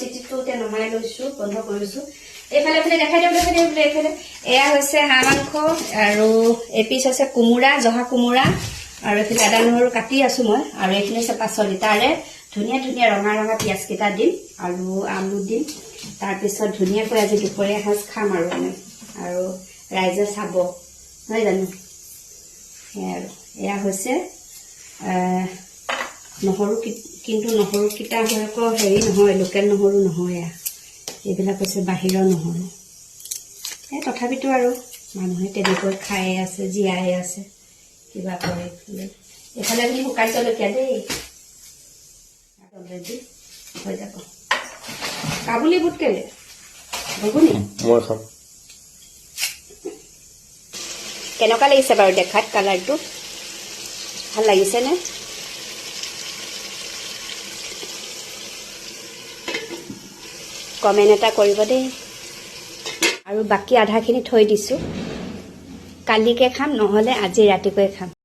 চিটিটো এতিয়া নমাই লৈছো, বন্ধ কৰিছো। এইফালে এইফালে দেখাই দিওঁ দেখাই দিওঁ এইফালে। এয়া হৈছে হাঁহ মাংস আৰু এপিচ হৈছে কোমোৰা, জহা কোমোৰা। আৰু এইফালে আদা, নহৰু কাটি আছো মই। আৰু এইখিনি হৈছে পাচলি। তাৰে ধুনীয়া ধুনীয়া ৰঙা ৰঙা পিঁয়াজ কেইটা দিম আৰু আলু দিম। তাৰপিছত ধুনীয়াকৈ আজি দুপৰীয়া সাজ খাম আৰু আমি। আৰু ৰাইজে চাব। নহয় জানো? সেয়াই আৰু। এয়া হৈছে নহৰু কিন্তু নহৰুকেইটা আকৌ হেৰি নহয় লোকেল নহৰু নহয়। এইবিলাক হৈছে বাহিৰৰ নহৰু। এই তথাপিতো আৰু মানুহে তেনেকৈ খায়ে আছে জীয়াই আছে কিবা কৰে এইফালে। এইফালে বুলি শুকান জলকীয়া দেই। অলৰেডি হৈ যাব। কাবুলী বুট কেলে? ঘুগুনি মই খাম। কেনেকুৱা লাগিছে বাৰু দেখাত কালাৰটো? ভাল লাগিছেনে? কমেণ্ট এটা কৰিব দেই। আৰু বাকী আধাখিনি থৈ দিছোঁ। কালিকে খাম, নহ'লে আজি ৰাতিকৈ খাম।